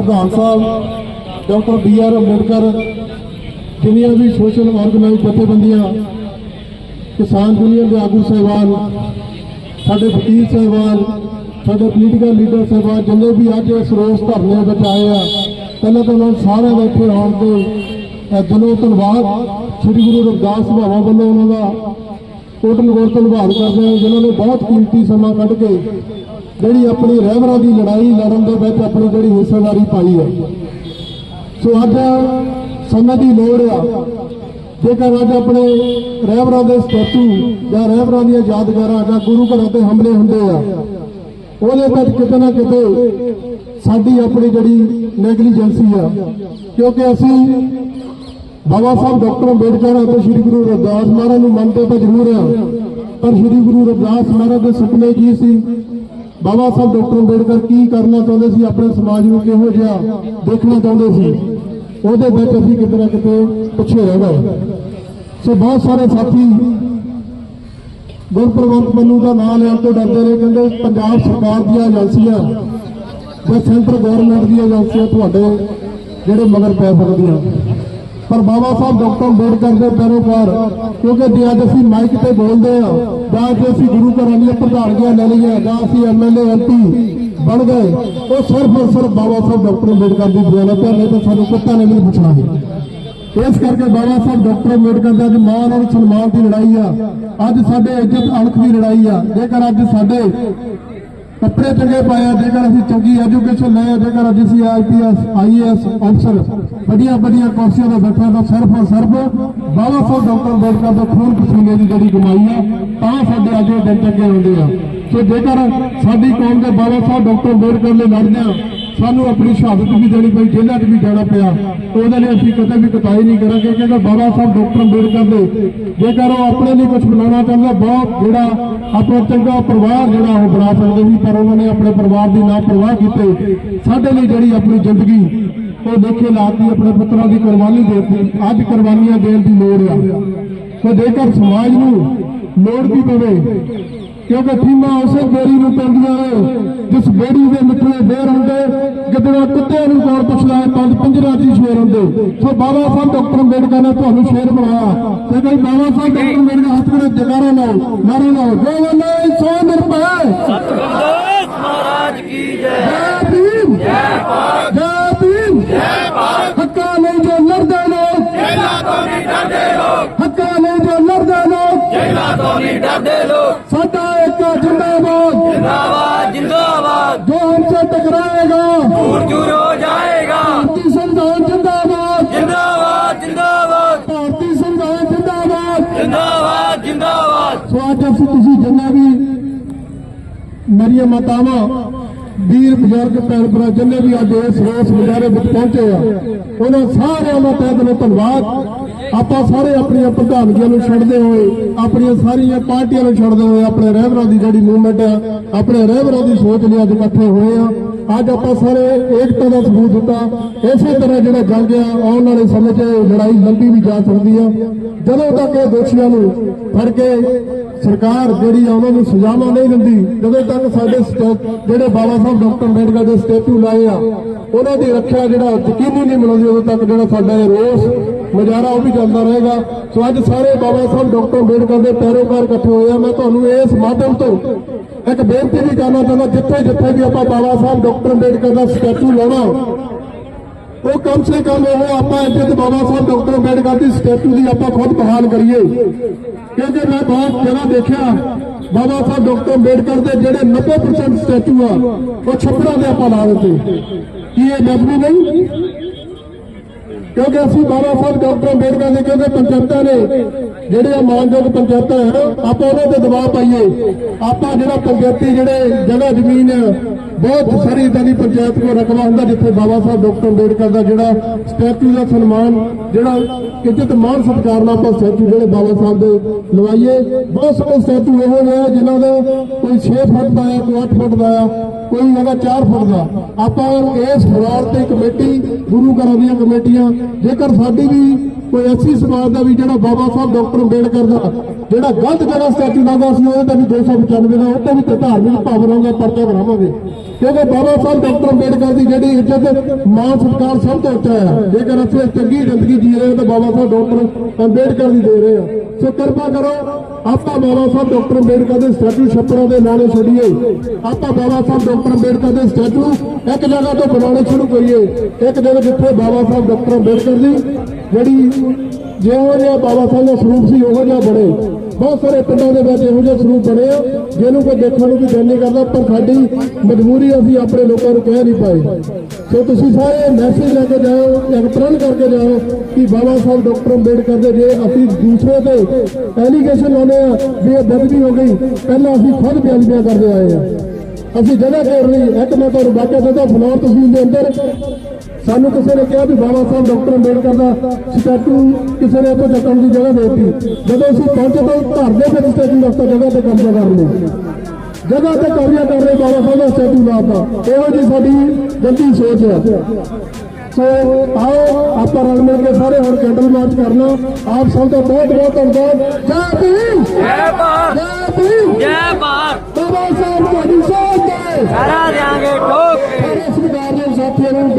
ਪ੍ਰਧਾਨ ਸਾਹਿਬ, doctor B R Ambedkar, ਜਿੰਨੀਆਂ ਵੀ ਸੋਸ਼ਲ ਆਰਗੇਨਾਈਜ਼ ਜਥੇਬੰਦੀਆਂ, ਕਿਸਾਨ ਯੂਨੀਅਨ ਦੇ ਆਗੂ ਸਹਿਬਾਨ, ਸਾਡੇ ਵਕੀਲ ਸਹਿਬਾਨ, ਸਾਡੇ ਪੋਲੀਟੀਕਲ ਲੀਡਰ ਸਹਿਬਾਨ, ਜਿੰਨੇ ਵੀ ਅੱਜ ਇਸ ਰੋਸ ਧਰਨੇ ਵਿੱਚ ਆਏ ਆ, ਪਹਿਲਾਂ ਤਾਂ ਉਹਨਾਂ ਸਾਰਿਆਂ ਦਾ ਇੱਥੇ ਆਉਣ ਤੇ ਦਿਲੋਂ ਧੰਨਵਾਦ। ਸ੍ਰੀ ਗੁਰੂ ਰਵਿਦਾਸ ਬਾਬਾ ਵੱਲੋਂ ਉਹਨਾਂ ਦਾ ਕੋਟਨ ਤੋਂ ਧੰਨਵਾਦ ਕਰਦੇ ਹਾਂ, ਜਿਨ੍ਹਾਂ ਨੇ ਬਹੁਤ ਕੀਮਤੀ ਸਮਾਂ ਕੱਢ ਕੇ ਜਿਹੜੀ ਆਪਣੀ ਰਹਿਬਰਾਂ ਦੀ ਲੜਾਈ ਲੜਨ ਦੇ ਵਿੱਚ ਆਪਣੀ ਜਿਹੜੀ ਹਿੱਸੇਦਾਰੀ ਪਾਈ ਹੈ। ਸੋ ਅੱਜ ਸਮੇਂ ਦੀ ਲੋੜ ਆ। ਜੇਕਰ ਅੱਜ ਆਪਣੇ ਰਹਿਬਰਾਂ ਦੇ ਸਟੈਚੂ ਜਾਂ ਰਹਿਬਰਾਂ ਦੀਆਂ ਯਾਦਗਾਰਾਂ ਜਾਂ ਗੁਰੂ ਘਰਾਂ ਤੇ ਹਮਲੇ ਹੁੰਦੇ ਆ, ਉਹਦੇ ਵਿੱਚ ਕਿਤੇ ਨਾ ਕਿਤੇ ਸਾਡੀ ਆਪਣੀ ਜਿਹੜੀ ਨੈਗਲੀਜੈਂਸੀ ਆ, ਕਿਉਂਕਿ ਅਸੀਂ ਬਾਬਾ ਸਾਹਿਬ ਡਾਕਟਰ ਅੰਬੇਡਕਰ ਅਤੇ ਸ੍ਰੀ ਗੁਰੂ ਰਵਿਦਾਸ ਮਹਾਰਾਜ ਨੂੰ ਮੰਨਦੇ ਤਾਂ ਜ਼ਰੂਰ ਆ। ਪਰ ਸ੍ਰੀ ਗੁਰੂ ਰਵਿਦਾਸ ਮਹਾਰਾਜ ਦੇ ਸੁਪਨੇ ਕੀ ਸੀ? ਬਾਬਾ ਸਾਹਿਬ ਡਾਕਟਰ ਅੰਬੇਡਕਰ ਕੀ ਕਰਨਾ ਚਾਹੁੰਦੇ ਸੀ? ਆਪਣੇ ਸਮਾਜ ਨੂੰ ਕਿਹੋ ਜਿਹਾ ਦੇਖਣਾ ਚਾਹੁੰਦੇ ਸੀ? ਉਹਦੇ ਵਿੱਚ ਅਸੀਂ ਕਿਤੇ ਨਾ ਕਿਤੇ ਪਿੱਛੇ ਰਹਿ ਗਏ। ਸੋ ਬਹੁਤ ਸਾਰੇ ਸਾਥੀ ਗੁਰਪ੍ਰਵੰਤ ਮੰਨੂ ਦਾ ਨਾਮ ਲੈਣ ਤੋਂ ਡਰਦੇ ਨੇ, ਕਹਿੰਦੇ ਪੰਜਾਬ ਸਰਕਾਰ ਦੀਆਂ ਏਜੰਸੀਆਂ ਜਾਂ ਸੈਂਟਰ ਗਵਰਨਮੈਂਟ ਦੀਆਂ ਏਜੰਸੀਆਂ ਤੁਹਾਡੇ ਜਿਹੜੇ ਮਗਰ ਪੈ ਸਕਦੀਆਂ। ਪਰ ਬਾਬਾ ਸਾਹਿਬ ਡਾਕਟਰ ਅੰਬੇਡਕਰ ਦੇ ਪੈਰੋਕਾਰ ਕਿਉਂਕਿ ਜੇ ਅੱਜ ਅਸੀਂ ਮਾਈਕ ਤੇ ਬੋਲਦੇ ਆ ਜਾਂ ਜੇ ਅਸੀਂ ਗੁਰੂ ਘਰਾਂ ਦੀਆਂ ਪ੍ਰਧਾਨਗੀਆਂ ਲੈ ਲਈਆਂ, ਜਾਂ ਅਸੀਂ ਐਮਐਲਏ ਐਮਪੀ ਬਣ ਗਏ, ਉਹ ਸਿਰਫ ਔਰ ਸਿਰਫ ਬਾਬਾ ਸਾਹਿਬ ਡਾਕਟਰ ਅੰਬੇਡਕਰ ਦੀ ਬਦੌਲਤ ਹੈ ਨਹੀਂ ਤਾਂ ਸਾਨੂੰ ਕੁੱਤਾ ਨੇ ਵੀ ਪੁੱਛਣਾ ਹੈ ਇਸ ਕਰਕੇ ਬਾਬਾ ਸਾਹਿਬ ਡਾਕਟਰ ਅੰਬੇਡਕਰ ਦਾ ਅੱਜ ਮਾਨ ਔਰ ਸਨਮਾਨ ਦੀ ਲੜਾਈ ਆ। ਅੱਜ ਸਾਡੇ ਇੱਜ਼ਤ ਅਣਖ ਦੀ ਲੜਾਈ ਆ। ਜੇਕਰ ਅੱਜ ਸਾਡੇ ਕੱਪੜੇ ਚੰਗੇ ਪਾਇਆ, ਜੇਕਰ ਅਸੀਂ ਚੰਗੀ ਐਜੂਕੇਸ਼ਨ ਲਏ, ਜੇਕਰ ਅੱਜ ਅਸੀਂ ਆਈਪੀਐਸ ਆਈਏਐਸ ਅਫਸਰ ਵੱਡੀਆਂ ਵੱਡੀਆਂ ਕੁਰਸੀਆਂ ਤੇ ਬੈਠੇ ਤਾਂ ਸਿਰਫ ਔਰ ਸਿਰਫ ਬਾਬਾ ਸਾਹਿਬ ਡਾਕਟਰ ਅੰਬੇਡਕਰ ਦੇ ਖੂਨ ਪਸੀਨੇ ਦੀ ਜਿਹੜੀ ਕਮਾਈ ਆ ਤਾਂ ਸਾਡੇ ਅੱਜ ਇਹ ਦਿਨ ਚੰਗੇ ਹੁੰਦੇ ਆ। ਸੋ ਜੇਕਰ ਸਾਡੀ ਕੌਮ ਦੇ ਬਾਬਾ ਸਾਹਿਬ ਡਾਕਟਰ ਅੰਬੇਡਕਰ ਲਈ ਲੜਦੇ ਆ ਸਾਨੂੰ ਆਪਣੀ ਸ਼ਹਾਦਤ ਵੀ ਦੇਣੀ ਪਈ ਜੇਲ੍ਹਾਂ 'ਚ ਵੀ ਜਾਣਾ ਪਿਆ। ਤੇ ਉਹਦੇ ਲਈ ਅਸੀਂ ਕਦੇ ਵੀ ਕਤਾਈ ਨਹੀਂ ਕਰਾਂਗੇ, ਕਿਉਂਕਿ ਬਾਬਾ ਸਾਹਿਬ, ਡਾਕਟਰ ਅੰਬੇਡਕਰ ਦੇ। ਜੇਕਰ ਉਹ ਆਪਣੇ ਲਈ ਕੁਝ ਬਣਾਉਣਾ ਚਾਹੁੰਦਾ ਬਹੁਤ ਜਿਹੜਾ ਆਪਣਾ ਚੰਗਾ ਪਰਿਵਾਰ ਜਿਹੜਾ ਉਹ ਬਣਾ ਸਕਦੇ ਸੀ, ਪਰ ਉਹਨਾਂ ਨੇ ਆਪਣੇ ਪਰਿਵਾਰ ਦੀ ਨਾ ਪਰਵਾਹ ਕੀਤੇ। ਸਾਡੇ ਲਈ ਜਿਹੜੀ ਆਪਣੀ ਜ਼ਿੰਦਗੀ, ਉਹ ਦੇਖੇ ਲਾਤੀ ਆਪਣੇ ਪੁੱਤਰਾਂ ਦੀ ਕੁਰਬਾਨੀ ਦੇਤੀ। ਅੱਜ ਕੁਰਬਾਨੀਆਂ ਦੇਣ ਦੀ ਲੋੜ ਆ। ਤੇ ਜੇਕਰ ਸਮਾਜ ਨੂੰ ਲੋੜ ਵੀ ਪਵੇ, ਕਿਉਂਕਿ ਥੀਮਾ ਉਸੇ ਬੇੜੀ ਨੂੰ ਪੈਂਦੀਆਂ ਨੇ, ਜਿਸ ਬੇੜੀ ਦੇ ਮਿੱਠੇ ਬੇਰ ਹੁੰਦੇ ਜਿਵੇਂ ਕੁੱਤੇ ਨੂੰ ਕੌਣ ਪੁੱਛਦਾ ਹੈ ਪੰਜ ਪੰਜਰਾ ਜੀ ਸ਼ੇਰ ਹੁੰਦੇ। ਸੋ ਬਾਬਾ ਸਾਹਿਬ ਡਾਕਟਰ ਅੰਬੇਡਕਰ ਨੇ ਤੁਹਾਨੂੰ ਸ਼ੇਰ ਬਣਾਇਆ। ਤੇ ਕਈ ਬਾਬਾ ਸਾਹਿਬ ਡਾਕਟਰ ਅੰਬੇਡਕਰ ਹੱਥ ਕਰੇ ਜਗਾਰਾ ਲਾਓ ਨਾਰਾ ਲਾਓ। ਜੋ ਵੱਲੇ ਸੋ ਨਿਰਭੈ। ਸਤਿਗੁਰੂ ਮਹਾਰਾਜ ਕੀ ਜੈ। ਜੈ ਭੀਮ। ਜੈ ਭੀਮ। ਜੈ ਭਾਰਤ। ਹੱਕਾਂ ਜੋ ਲੜਦੇ ਲੋਕ ਜੈਲਾ ਤੋਂ ਨਹੀਂ ਡਰਦੇ ਲੋਕ। ਹੱਕਾਂ ਲਈ ਜੋ ਲੜਦੇ ਲੋਕ ਜੈਲਾ ਤੋਂ ਨਹੀਂ ਡਰਦੇ ਲੋਕ। ਸਾਡਾ ਇੱਕ ਜਿੰਦਾਬਾਦ। ਜਿੰਦਾਬਾਦ। ਜੋ हमसे टकराएगा दूर दूर हो जाएगा भारतीय संविधान जिंदाबाद जिंदाबाद जिंदाबाद ਭਾਰਤੀ ਸੰਵਿਧਾਨ ਜਿੰਦਾਬਾਦ जिंदाबाद जिंदाबाद ਸੋ ਅੱਜ ਅਸੀਂ ਤੁਸੀਂ ਜਿੰਨਾ ਵੀ ਮੇਰੀਆਂ ਮਾਤਾਵਾਂ ਵੀਰ ਬਜ਼ੁਰਗ ਭੈਣ ਭਰਾ ਜਿੰਨੇ ਵੀ ਅੱਜ ਇਸ ਰੋਸ ਮੁਜ਼ਾਹਰੇ ਵਿੱਚ ਪਹੁੰਚੇ ਆ ਉਹਨਾਂ ਸਾਰਿਆਂ ਦਾ ਤਹਿ ਦਿਲੋਂ ਧੰਨਵਾਦ ਆਪਾਂ ਸਾਰੇ ਆਪਣੀਆਂ ਪ੍ਰਧਾਨਗੀਆਂ ਨੂੰ ਛੱਡਦੇ ਹੋਏ, ਆਪਣੀਆਂ ਸਾਰੀਆਂ ਪਾਰਟੀਆਂ ਨੂੰ ਛੱਡਦੇ ਹੋਏ ਆਪਣੇ ਰਹਿਬਰਾਂ ਦੀ ਜਿਹੜੀ ਮੂਵਮੈਂਟ ਆ, ਆਪਣੇ ਰਹਿਬਰਾਂ ਦੀ ਸੋਚ ਲਈ ਅੱਜ ਇਕੱਠੇ ਹੋਏ ਆ। ਅੱਜ ਆਪਾਂ ਸਾਰੇ ਏਕਤਾ ਦਾ ਸਬੂਤ ਦਿੱਤਾ। ਇਸੇ ਤਰ੍ਹਾਂ ਜਿਹੜਾ ਜੰਗ ਆ ਆਉਣ ਵਾਲੇ ਸਮੇਂ 'ਚ ਲੜਾਈ ਲੰਬੀ ਵੀ ਜਾ ਸਕਦੀ ਆ। ਜਦੋਂ ਤੱਕ ਇਹ ਦੋਸ਼ੀਆਂ ਨੂੰ ਫੜ ਕੇ ਸਰਕਾਰ ਜਿਹੜੀ ਆ, ਉਹਨਾਂ ਨੂੰ ਸਜ਼ਾਵਾਂ ਨਹੀਂ ਦਿੰਦੀ, ਜਦੋਂ ਤੱਕ ਸਾਡੇ ਸਟੈ- ਜਿਹੜੇ ਬਾਬਾ ਸਾਹਿਬ ਡਾਕਟਰ ਅੰਬੇਡਕਰ ਦੇ ਸਟੈਚੂ ਲਾਏ ਆ, ਉਹਨਾਂ ਦੀ ਰੱਖਿਆ ਜਿਹੜਾ ਯਕੀਨੀ ਨਹੀਂ ਬਣਾਉਂਦੀ ਉਦੋਂ ਤੱਕ ਜਿਹੜਾ ਸਾਡਾ ਇਹ ਰੋਸ, ਮੁਜ਼ਾਹਰਾ ਉਹ ਵੀ ਚੱਲਦਾ ਰਹੇਗਾ। ਸੋ ਅੱਜ ਸਾਰੇ ਬਾਬਾ ਸਾਹਿਬ, ਡਾਕਟਰ ਅੰਬੇਡਕਰ ਦੇ ਪੈਰੋਕਾਰ ਇਕੱਠੇ ਹੋਏ ਆ। ਮੈਂ ਤੁਹਾਨੂੰ ਇਸ ਮਾਧਿਅਮ ਤੋਂ ਇੱਕ ਬੇਨਤੀ ਵੀ ਕਰਨਾ ਚਾਹੁੰਦਾ, ਜਿੱਥੇ ਜਿੱਥੇ ਵੀ ਆਪਾਂ ਬਾਬਾ ਸਾਹਿਬ, ਡਾਕਟਰ ਅੰਬੇਡਕਰ ਦਾ ਸਟੈਚੂ ਲਾਉਣਾ, ਉਹ ਕਮ ਸੇ ਕਮ ਉਹ ਆਪਾਂ ਇੱਜ਼ਤ ਬਾਬਾ ਸਾਹਿਬ, ਡਾਕਟਰ ਅੰਬੇਡਕਰ ਦੀ ਸਟੈਚੂ ਦੀ ਆਪਾਂ ਖੁਦ ਬਹਾਲ ਕਰੀਏ। ਕਿਉਂਕਿ ਮੈਂ ਬਹੁਤ ਜਗ੍ਹਾ ਦੇਖਿਆ, ਬਾਬਾ ਸਾਹਿਬ, ਡਾਕਟਰ ਅੰਬੇਡਕਰ ਦੇ ਜਿਹੜੇ 90% ਸਟੈਚੂ ਆ, ਉਹ ਛੱਪੜਾਂ ਦੇ ਆਪਾਂ ਲਾ ਦਿੱਤੇ। ਕੀ ਇਹ ਜਜ਼ਬੀ ਨਹੀਂ? ਕਿਉਂਕਿ ਅਸੀਂ ਬਾਬਾ ਸਾਹਿਬ ਡਾਕਟਰ ਅੰਬੇਡਕਰ ਦੇ ਕਹਿੰਦੇ ਪੰਚਾਇਤਾਂ ਨੇ ਜਿਹੜੇ ਆ ਮਾਨਯੋਗ ਪੰਚਾਇਤਾਂ ਹੈ ਆਪਾਂ ਉਹਨਾਂ ਤੇ ਦਬਾਅ ਪਾਈਏ। ਆਪਾਂ ਜਿਹੜਾ ਪੰਚਾਇਤੀ ਜਿਹੜੇ ਜਗ੍ਹਾ ਜ਼ਮੀਨ ਬਹੁਤ ਸਾਰੀ ਇਦਾਂ ਦੀ ਪੰਚਾਇਤ ਕੋ ਰਕਬਾ ਹੁੰਦਾ ਜਿੱਥੇ ਬਾਬਾ ਸਾਹਿਬ ਡਾਕਟਰ ਅੰਬੇਡਕਰ ਦਾ ਜਿਹੜਾ ਸਟੈਚੂ ਦਾ ਸਨਮਾਨ, ਜਿਹੜਾ ਇੱਜ਼ਤ ਮਾਨ ਸਤਿਕਾਰ ਨਾਲ ਆਪਾਂ ਸਟੈਚੂ ਜਿਹੜੇ ਬਾਬਾ ਸਾਹਿਬ ਦੇ ਲਵਾਈਏ। ਬਹੁਤ ਸਾਰੇ ਸਟੈਚੂ ਇਹੋ ਜਿਹੇ ਆ ਜਿਨ੍ਹਾਂ ਦਾ ਕੋਈ 6 ਫੁੱਟ ਦਾ ਆ, ਕੋਈ 8 ਫੁੱਟ ਦਾ ਆ ਕੋਈ ਹੈਗਾ 4 ਫੁੱਟ ਦਾ। ਆਪਾਂ ਇਸ ਫਲੋਰ ਤੇ ਕਮੇਟੀ, ਗੁਰੂ ਘਰਾਂ ਦੀਆਂ ਕਮੇਟੀਆਂ, ਜੇਕਰ ਸਾਡੀ ਵੀ ਕੋਈ ਐਸੀ ਸਮਾਜ ਦਾ ਵੀ ਜਿਹੜਾ ਬਾਬਾ ਸਾਹਿਬ ਡਾਕਟਰ ਅੰਬੇਡਕਰ ਦਾ, ਜਿਹੜਾ ਗਲਤ ਜਗ੍ਹਾ ਸਟੈਚੂ ਲੱਗਾ ਸੀ, ਉਹਦੇ ਤੇ ਵੀ 295 ਦਾ, ਉਹ ਤੇ ਵੀ ਧਾਰਮਿਕ ਭਾਵਨਾਵਾਂ ਦਾ ਪਰਚਾ ਬਣਾਵਾਂਗੇ। ਕਿਉਂਕਿ ਬਾਬਾ ਸਾਹਿਬ ਡਾਕਟਰ ਅੰਬੇਡਕਰ ਦੀ ਜਿਹੜੀ ਇੱਜ਼ਤ, ਮਾਨ ਸਤਿਕਾਰ ਸਭ ਤੋਂ ਉੱਚਾ ਹੈ ਜੇਕਰ ਅਸੀਂ ਚੰਗੀ ਜ਼ਿੰਦਗੀ ਜੀ ਰਹੇ ਹਾਂ, ਤਾਂ ਬਾਬਾ ਸਾਹਿਬ ਡਾਕਟਰ ਅੰਬੇਡਕਰ ਦੀ ਦੇ ਰਹੇ ਹਾਂ ਸੋ ਕਿਰਪਾ ਕਰੋ, ਆਪਾਂ ਬਾਬਾ ਸਾਹਿਬ ਡਾਕਟਰ ਅੰਬੇਡਕਰ ਦੇ ਸਟੈਚੂ ਛੱਪੜਾਂ ਦੇ ਨਾਲੇ ਛੱਡੀਏ। ਆਪਾਂ ਬਾਬਾ ਸਾਹਿਬ ਡਾਕਟਰ ਅੰਬੇਡਕਰ ਦੇ ਸਟੈਚੂ ਇੱਕ ਜਗ੍ਹਾ ਤੋਂ ਬਣਾਉਣੇ ਸ਼ੁਰੂ ਕਰੀਏ। ਇੱਕ ਜਗ੍ਹਾ ਜਿੱਥੇ ਬਾਬਾ ਸਾਹਿਬ ਡਾਕਟਰ ਅੰਬੇਡਕਰ ਦੀ ਜਿਹੜੀ ਜਿਹੋ ਜਿਹਾ ਬਾਬਾ ਸਾਹਿਬ ਦਾ ਸਰੂਪ ਸੀ, ਉਹੋ ਜਿਹਾ ਬਣੇ ਬਹੁਤ ਸਾਰੇ ਪਿੰਡਾਂ ਦੇ ਵਿੱਚ ਇਹੋ ਜਿਹੇ ਸਰੂਪ ਬਣੇ ਆ। ਜਿਹਨੂੰ ਕੋਈ ਦੇਖਣ ਨੂੰ ਵੀ ਦਿਲ ਨਹੀਂ ਕਰਦਾ, ਪਰ ਸਾਡੀ ਮਜਬੂਰੀ ਅਸੀਂ ਆਪਣੇ ਲੋਕਾਂ ਨੂੰ ਕਹਿ ਨਹੀਂ ਪਾਏ। ਸੋ ਤੁਸੀਂ ਸਾਰੇ ਮੈਸੇਜ ਲੈ ਕੇ ਜਾਓ ਇੱਕ ਪ੍ਰਣ ਕਰਕੇ ਜਾਓ ਕਿ ਬਾਬਾ ਸਾਹਿਬ ਡਾਕਟਰ ਅੰਬੇਡਕਰ ਦੇ ਜੇ ਅਸੀਂ ਦੂਸਰੇ ਤੇ ਐਲੀਗੇਸ਼ਨ ਲਾਉਂਦੇ ਆ ਵੀ ਇਹ ਬਦਲੀ ਹੋ ਗਈ, ਪਹਿਲਾਂ ਅਸੀਂ ਖੁਦ ਬੇਅਦਬੀਆਂ ਕਰਦੇ ਆਏ ਆ। ਅਸੀਂ ਜਗ੍ਹਾ ਘੇਰ ਲਈ ਇੱਕ ਮੈਂ ਤੁਹਾਨੂੰ ਵਾਕਿਆ ਦੱਸਦਾ ਫਲੋਰ ਤਸਵੀਰ ਦੇ ਅੰਦਰ ਸਾਨੂੰ ਕਿਸੇ ਨੇ ਕਿਹਾ ਵੀ ਬਾਬਾ ਸਾਹਿਬ ਡਾਕਟਰ ਅੰਬੇਡਕਰ ਦਾ ਸਟੈਚੂ ਕਿਸੇ ਨੇ ਇੱਥੋਂ ਚੱਕਣ ਦੀ ਜਗ੍ਹਾ ਦੇਤੀ ਜਦੋਂ ਅਸੀਂ ਪਹੁੰਚੇ ਤਾਂ ਘਰ ਦੇ ਵਿੱਚ ਸਟੈਚੂ ਡਾਕਟਰ ਜਗ੍ਹਾ ਤੇ ਕਬਜ਼ਾ ਕਰ ਲਿਆ ਜਗ੍ਹਾ ਤੇ ਕਬਜ਼ਾ ਕਰ ਰਹੇ ਬਾਬਾ ਸਾਹਿਬ ਦਾ ਸਟੈਚੂ ਲਾਤਾ ਇਹੋ ਜੀ ਸਾਡੀ ਗੰਦੀ ਸੋਚ ਹੈ ਸੋ ਆਓ ਆਪਾਂ ਰਲ ਮਿਲ ਕੇ ਸਾਰੇ ਹੁਣ ਕੈਂਡਲ ਮਾਰਚ ਕਰਨਾ ਆਪ ਸਭ ਦਾ ਬਹੁਤ ਬਹੁਤ ਧੰਨਵਾਦ ਜੈ ਭੀਮ ਜੈ ਭਾਰਤ ਜੈ ਭੀਮ ਜੈ ਭਾਰਤ ਬਾਬਾ ਸਾਹਿਬ ਤੁਹਾਡੀ ਸੋਚ ਤੇ ਸਾਰਾ ਦੇਾਂਗੇ ਠੋਕ ਸਾਰੇ ਸਰਕਾਰ ਦੇ ਸਾਥੀਆਂ ਨੂੰ